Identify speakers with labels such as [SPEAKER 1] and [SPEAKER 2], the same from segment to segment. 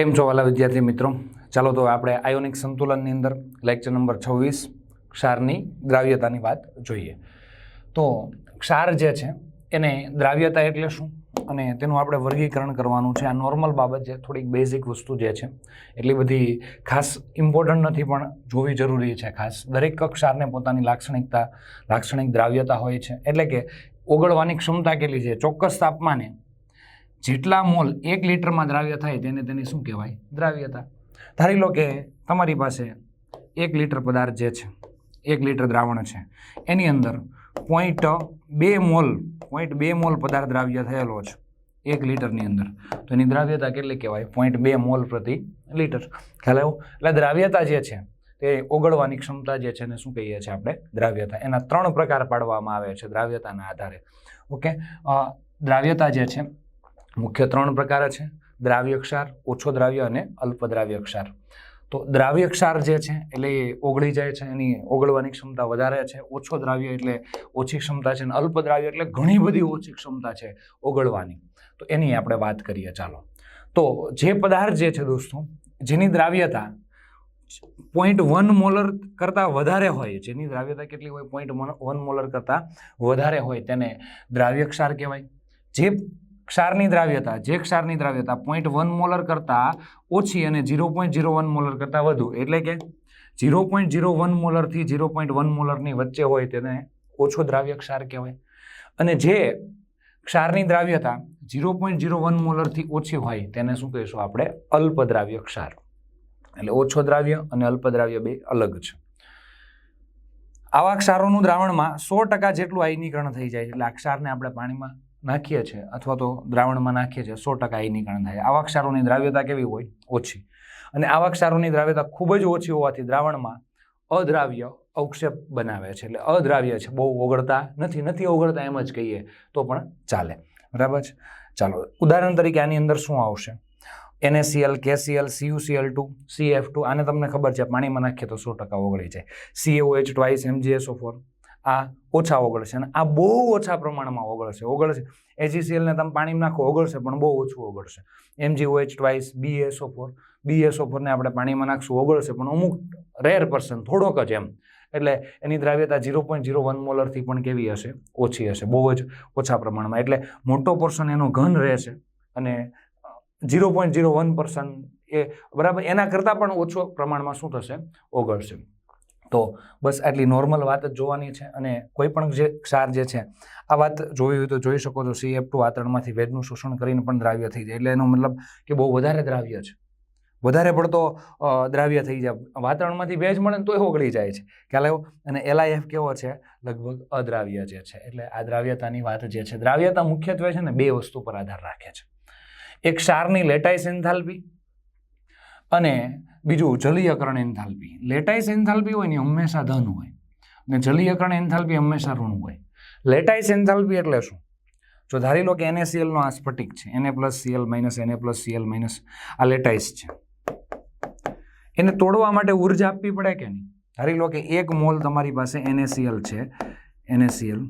[SPEAKER 1] કેમ છો વાલા વિદ્યાર્થી મિત્રો? ચાલો તો આપણે આયોનિક સંતુલનની અંદર લેક્ચર નંબર છવ્વીસ, ક્ષારની દ્રાવ્યતાની વાત જોઈએ. તો ક્ષાર જે છે, એને દ્રાવ્યતા એટલે શું? અને તેનું આપણે વર્ગીકરણ કરવાનું છે. આ નોર્મલ બાબત છે, થોડીક બેઝિક વસ્તુ જે છે, એટલી બધી ખાસ ઇમ્પોર્ટન્ટ નથી, પણ જોવી જરૂરી છે ખાસ. દરેક ક્ષારને પોતાની લાક્ષણિકતા, લાક્ષણિક દ્રાવ્યતા હોય છે. એટલે કે ઓગળવાની ક્ષમતા કેટલી છે? ચોક્કસ તાપમાને જેટલા મોલ એક લીટરમાં દ્રાવ્ય થાય તેને તેની શું કહેવાય? દ્રાવ્યતા. ધારી લો કે તમારી પાસે એક લીટર પદાર્થ જે છે, એક લીટર દ્રાવણ છે, એની અંદર પોઈન્ટ બે મોલ પોઈન્ટ બે મોલ પદાર્થ દ્રાવ્ય થયેલો છે, એક લીટરની અંદર. તો એની દ્રાવ્યતા કેટલી કહેવાય? પોઈન્ટ બે મોલ પ્રતિ લીટર. ખ્યાલ આવ્યો? એટલે દ્રાવ્યતા જે છે, તે ઓગળવાની ક્ષમતા જે છે એને શું કહીએ છીએ આપણે? દ્રાવ્યતા. એના ત્રણ પ્રકાર પાડવામાં આવે છે દ્રાવ્યતાના આધારે. ઓકે? દ્રાવ્યતા જે છે મુખ્ય ત્રણ પ્રકાર છે. દ્રાવ્ય ક્ષાર ઓછો દ્રાવ્ય અને અલ્પ દ્રાવ્ય ક્ષાર તો દ્રાવ્ય ક્ષાર જે છે, એટલે એ ઓગળી જાય છે, એની ઓગળવાની ક્ષમતા વધારે છે. ઓછો દ્રાવ્ય એટલે ઓછી ક્ષમતા છે અને અલ્પ દ્રાવ્ય એટલે ઘણી બધી ઓછી ક્ષમતા છે ઓગળવાની. તો એની આપણે વાત કરીએ, ચાલો. તો જે પદાર્થ જે છે દોસ્તો, જેની દ્રાવ્યતા પોઈન્ટ વન મોલર કરતાં વધારે હોય, જેની દ્રાવ્યતા કેટલી હોય? પોઈન્ટ વન મોલર કરતાં વધારે હોય, તેને દ્રાવ્ય ક્ષાર કહેવાય. જે ક્ષારની દ્રાવ્યતા, જે ક્ષારની દ્રાવ્યતા પોઈન્ટ વન મોલર કરતાં ઓછી અને zero point zero one molar કરતાં વધુ. એટલે કે ઝીરો પોઈન્ટ ઝીરો વન મોલરથી ઝીરો પોઈન્ટ વન મોલરની વચ્ચે હોય તેને ઓછો દ્રાવ્ય ક્ષાર કહેવાય. અને જે ક્ષારની દ્રાવ્યતા ઝીરો પોઈન્ટ ઝીરો વન મોલરથી ઓછી હોય તેને શું કહીશું આપણે? અલ્પ દ્રાવ્ય ક્ષાર. એટલે ઓછો દ્રાવ્ય અને અલ્પ દ્રાવ્ય બે અલગ છે. આવા ક્ષારોનું દ્રાવણમાં સો ટકા જેટલું આયનીકરણ થઈ જાય એટલે આ ક્ષારને આપણે પાણીમાં નાખીએ છીએ અથવા તો દ્રાવણમાં નાખીએ છીએ, સો ટકા આયનીકરણ થાય. આવા ક્ષારોની દ્રાવ્યતા કેવી હોય? ઓછી. અને આવા ક્ષારોની દ્રાવ્યતા ખૂબ જ ઓછી હોવાથી દ્રાવણમાં અદ્રાવ્ય અવક્ષેપ બનાવે છે. એટલે અદ્રાવ્ય છે, બહુ ઓગળતા નથી નથી ઓગળતા એમ જ કહીએ તો પણ ચાલે. બરાબર છે? ચાલો, ઉદાહરણ તરીકે આની અંદર શું આવશે? N A C L K C L C U C L two C F two, આને તમને ખબર છે પાણીમાં નાખીએ તો સો ટકા ઓગળી જાય. CaOH ટ્વાઇસ એમજીએસઓ ફોર આ ઓછા ઓગળશે અને આ બહુ ઓછા પ્રમાણમાં ઓગળશે. ઓગળશે. એજીસીએલને ને તમે પાણીમાં નાખો, ઓગળશે પણ બહુ ઓછું ઓગળશે. MgOH twice BSO four BSO ફોરને આપણે પાણીમાં નાખશું, ઓગળશે પણ અમુક રેર પર્સન થોડોક જ એમ. એટલે એની દ્રાવ્યતા ઝીરો પોઈન્ટ ઝીરો વન મોલરથી પણ કેવી હશે? ઓછી હશે. બહુ જ ઓછા પ્રમાણમાં. એટલે મોટો પોર્શન એનો ઘન રહેશે અને zero point zero one person એ બરાબર, એના કરતાં પણ ઓછો પ્રમાણમાં શું થશે? ઓગળશે. તો બસ આટલી નોર્મલ વાત જ જોવાની છે અને કોઈ પણ જે ક્ષાર જે છે, આ વાત જોવી હોય તો જોઈ શકો છો. સી એફ ટુ આતરણમાંથી વેદનું શોષણ કરીને પણ દ્રાવ્ય થઈ જાય. એટલે એનો મતલબ કે બહુ વધારે દ્રાવ્ય છે. વધારે પડતો દ્રાવ્ય થઈ જાય. વાતાવરણમાંથી ભેજ મળે ને તોય ઓગળી જાય છે. ખ્યાલ આવ્યો? અને એલઆઈએફ કેવો છે? લગભગ અદ્રાવ્ય જે છે. એટલે આ દ્રાવ્યતાની વાત જે છે, દ્રાવ્યતા મુખ્યત્વે છે ને બે વસ્તુ પર આધાર રાખે છે. એક ક્ષારની લેટાઇસ એન્થાલ્પી અને બીજું જલીયકરણ એન્થાલ્પી. લેટાઇસ એન્થાલ્પી હોય ને હંમેશા ધન હોય. અને જલીયકરણ એન્થાલ્પી હંમેશા ઋણ હોય. લેટાઇસ એન્થાલ્પી એટલે શું? જો ધારી લો કે એનએસીએલનો નો આ સ્ફટિક છે એને પ્લસ સીએલ માઇનસ એને પ્લસ સીએલ માઇનસ આ લેટાઇસ છે. એને તોડવા માટે ઊર્જા આપવી પડે કે નહીં? ધારી લો કે એક મોલ તમારી પાસે એનએસીએલ છે, NaCl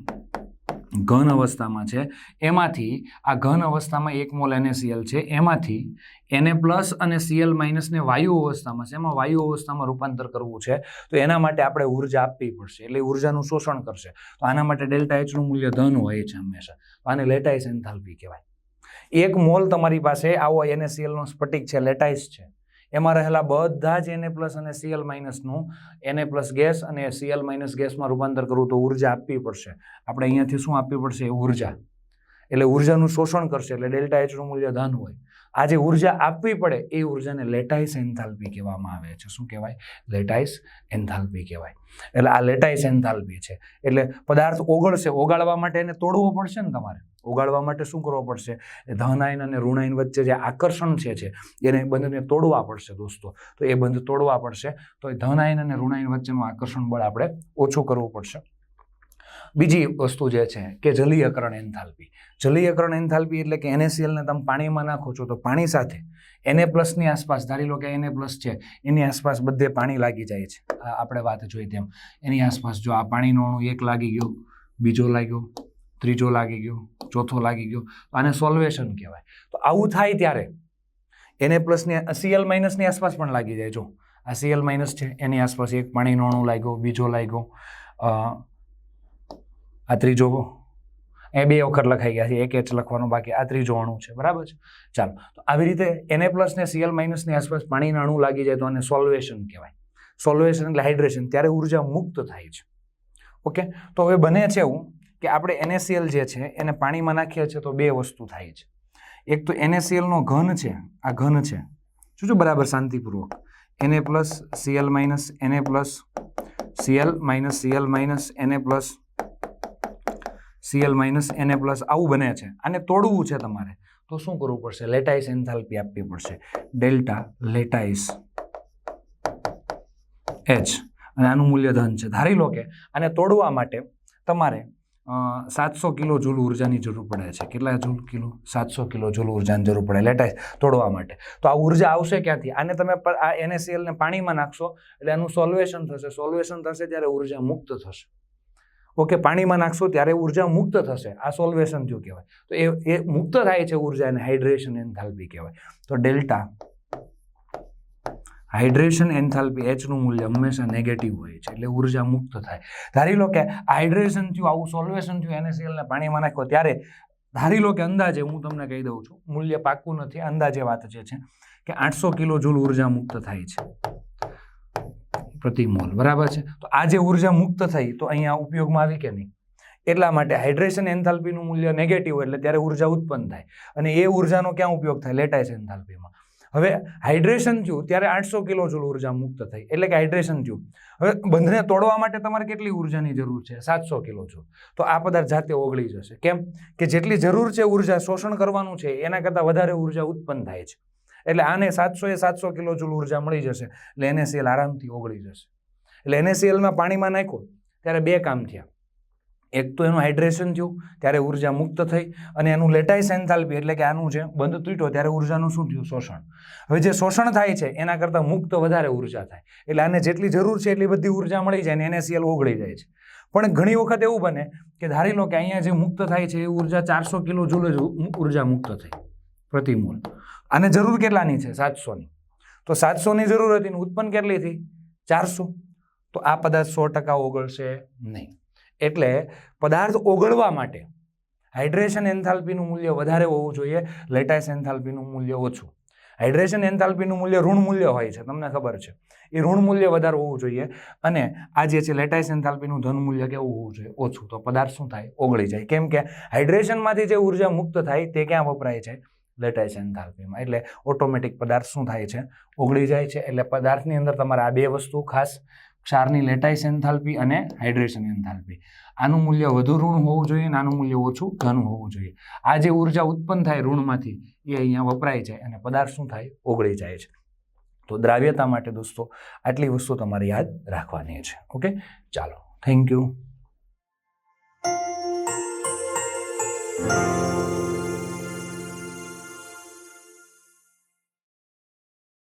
[SPEAKER 1] ઘન અવસ્થામાં છે. એમાંથી આ ઘન અવસ્થામાં એક મોલ NaCl છે. એમાંથી Na પ્લસ અને Cl માઇનસને વાયુ અવસ્થામાં છે. એમાં વાયુ અવસ્થામાં રૂપાંતર કરવું છે. તો એના માટે આપણે ઊર્જા આપવી પડશે. એટલે ઉર્જાનું શોષણ કરશે. તો આના માટે ડેલ્ટા એચનું મૂલ્ય ધન હોય છે હંમેશા. આને લેટાઇસ એન્થાલ્પી કહેવાય. એક મોલ તમારી પાસે આવો NaCl નો સ્ફટિક છે. લેટાઇસ છે. એમાં રહેલા બધા જ એને પ્લસ અને સીએલ માઇનસનું એને પ્લસ ગેસ અને સીએલ માઇનસ ગેસમાં રૂપાંતર કરવું તો ઊર્જા આપવી પડશે. આપણે અહીંયાથી શું આપવી પડશે? ઊર્જા. એટલે ઉર્જાનું શોષણ કરશે, એટલે ડેલ્ટા એચનું મૂલ્ય ધન હોય. આ જે ઊર્જા આપવી પડે, એ ઉર્જાને લેટાઇસ એન્થાલ્પી કહેવામાં આવે છે. શું કહેવાય? લેટાઇસ એન્થાલ્પી કહેવાય. એટલે આ લેટાઇસ એન્થાલ્પી છે. એટલે પદાર્થ ઓગળશે, ઓગાળવા માટે એને તોડવો પડશે ને તમારે? ઓગાળવા માટે શું કરવો પડશે? એ ધન આયન અને ઋણાયન વચ્ચે જે આકર્ષણ છે છે, એને બંધને તોડવા પડશે દોસ્તો. તો એ બંધ તોડવા પડશે, તો એ ધન આયન અને ઋણાયન વચ્ચેનું આકર્ષણ બળ આપણે ઓછું કરવું પડશે. બીજી વસ્તુ જે છે કે જલીયકરણ એન્થાલ્પી. જલીયકરણ એન્થાલ્પી એટલે કે એનએસીએલને તમે પાણીમાં નાખો છો તો પાણી સાથે એને પ્લસની આસપાસ, ધારી લો કે એને પ્લસ છે, એની આસપાસ બધે પાણી લાગી જાય છે. આપણે વાત જોઈ તેમ. એની આસપાસ જો આ પાણીનો અણુ એક લાગી ગયો, બીજો લાગ્યો ત્રીજો લાગી ગયો, ચોથો લાગી ગયો આને સોલ્વેશન કહેવાય. તો આવું થાય ત્યારે એને પ્લસની સીએલ માઇનસની આસપાસ પણ લાગી જાય. જો આ સીએલ માઇનસ છે, એની આસપાસ એક પાણીનો અણુ લાગ્યો, બીજો લાગ્યો આ ત્રીજો એ બે વખત લખાઈ ગયા છે, એક એચ લખવાનું બાકી, આ ત્રીજો અણુ છે, બરાબર છે? ચાલો, તો આવી રીતે એને પ્લસને સીએલ માઇનસની આસપાસ પાણીના અણુ લાગી જાય તો આને સોલ્વેશન કહેવાય. સોલ્વેશન એટલે હાઇડ્રેશન ત્યારે ઊર્જા મુક્ત થાય છે. ઓકે તો હવે બને છે એવું કે આપણે એનએસીએલ જે છે, એને પાણીમાં નાખીએ છીએ તો બે વસ્તુ થાય છે. એક તો એનએસીએલનો ઘન છે, આ ઘન છે. જોજો બરાબર શાંતિપૂર્વક. એને પ્લસ સીએલ માઇનસ એને plus CL minus CL minus એને પ્લસ સીએલ માઇનસ એને પ્લસ આવું બને છે. આને તોડવું છે તમારે. તો શું કરવું પડશે? લેટાઇસ એન્થાલ્પી આપવી પડશે. ડેલ્ટા લેટાઇસ એચ અને આનું મૂલ્ય ધન છે. ધારી લો કે આને તોડવા માટે તમારે સાતસો કિલો જૂલ ઉર્જાની જરૂર પડે છે. કેટલા જૂલ કિલો? સાતસો કિલો જૂલ ઉર્જાની જરૂર પડે લેટાઈસ તોડવા માટે. તો આ ઊર્જા આવશે ક્યાંથી? આને તમે આ NaCl પાણીમાં નાખશો એટલે એનું સોલ્વેશન થશે. સોલ્વેશન થશે ત્યારે ઊર્જા મુક્ત થશે. ઓકે, પાણીમાં નાખશો ત્યારે ઊર્જા મુક્ત થશે. આ સોલ્વેશન થયું કહેવાય. તો એ એ મુક્ત થાય છે ઊર્જા એને હાઇડ્રેશન એન્થાલ્પી કહેવાય. તો ડેલ્ટા હાઇડ્રેશન એન્થાલ્પી એચનું મૂલ્ય હંમેશા નેગેટિવ હોય છે, એટલે ઊર્જા મુક્ત થાય. ધારી લો કે હાઇડ્રેશન થયું, આવું સોલ્વેશન થયું, NaCl પાણીમાં નાખો ત્યારે ધારી લો કે અંદાજે, હું તમને કહી દઉં છું, મૂલ્ય પાક્કું નથી, અંદાજે વાત જે છે, કે આઠસો કિલો જૂલ ઊર્જા મુક્ત થાય છે. પ્રતિ મોલ બરાબર છે? તો આ જે ઊર્જા મુક્ત થઈ, તો અહીંયા ઉપયોગમાં આવી કે નહીં? એટલા માટે હાઇડ્રેશન એન્થાલ્પીનું મૂલ્ય નેગેટિવ એટલે ત્યારે ઊર્જા ઉત્પન્ન થાય. અને એ ઉર્જાનો ક્યાં ઉપયોગ થાય? લેટાઇસ એન્થાલ્પીમાં. હવે હાઇડ્રેશન થયું, ત્યારે આઠસો કિલો જૂલ ઊર્જા મુક્ત થઈ. એટલે કે હાઇડ્રેશન થયું. હવે બંધને તોડવા માટે તમારે કેટલી ઉર્જાની જરૂર છે? સાતસો કિલો જૂલ. તો આ પદાર્થ જાતે ઓગળી જશે. કેમ? કે જેટલી જરૂર છે ઊર્જા શોષણ કરવાનું છે, એના કરતાં વધારે ઊર્જા ઉત્પન્ન થાય છે. એટલે આને સાતસો એ સાતસો કિલો જૂલ ઊર્જા મળી જશે. એટલે NaCl આરામથી ઓગળી જશે. એટલે NaClમાં પાણીમાં નાખ્યો, ત્યારે બે કામ થયા. એક તો એનું હાઇડ્રેશન થયું, ત્યારે ઊર્જા મુક્ત થઈ અને એનું લેટાઇસ એન્થાલ્પી એટલે કે આનું જે બંધ તૂટ્યો ત્યારે ઉર્જાનું શું થયું? શોષણ. હવે જે શોષણ થાય છે, એના કરતાં મુક્ત વધારે ઊર્જા થાય. એટલે આને જેટલી જરૂર છે, એટલી બધી ઊર્જા મળી જાય અને એનએસીએલ ઓગળી જાય છે. પણ ઘણી વખત એવું બને કે ધારી લો કે અહીંયા જે મુક્ત થાય છે, એ ઊર્જા ચારસો કિલો જુલ જ ઊર્જા મુક્ત થઈ પ્રતિ મોલ આને જરૂર કેટલાની છે? સાતસોની. તો સાતસોની જરૂર હતી ઉત્પન્ન કેટલી થઈ? ચારસો. તો આ પદાર્થ સો ટકા ઓગળશે નહીં. એટલે પદાર્થ ઓગળવા માટે હાઇડ્રેશન એન્થાલ્પીનું મૂલ્ય વધારે હોવું જોઈએ, લેટાઇસ એન્થાલ્પીનું મૂલ્ય ઓછું. હાઇડ્રેશન એન્થાલ્પીનું મૂલ્ય ઋણ મૂલ્ય હોય છે, તમને ખબર છે. એ ઋણ મૂલ્ય વધારે હોવું જોઈએ અને આ જે છે લેટાઇસ એન્થાલ્પીનું ધન મૂલ્ય કેવું હોવું જોઈએ? ઓછું. તો પદાર્થ શું થાય? ઓગળી જાય. કેમ કે હાઇડ્રેશનમાંથી જે ઊર્જા મુક્ત થાય તે ક્યાં વપરાય છે? લેટાઇસ એન્થાલ્પીમાં. એટલે ઓટોમેટિક પદાર્થ શું થાય છે? ઓગળી જાય છે. એટલે પદાર્થની અંદર તમારે આ બે વસ્તુ ખાસ ક્ષારની લેટાઇસ એન્થાલ્પી અને હાઇડ્રેશન એન્થાલ્પી. આનું મૂલ્ય વધુ ઋણ હોવું જોઈએ અને આનું મૂલ્ય ઓછું ઘન હોવું જોઈએ. આ જે ઊર્જા ઉત્પન્ન થાય ઋણમાંથી એ અહીંયા વપરાય છે અને પદાર્થ શું થાય? ઓગળી જાય છે. તો દ્રાવ્યતા માટે દોસ્તો, આટલી વસ્તુ તમારે યાદ રાખવાની છે. ઓકે? ચાલો. Thank you.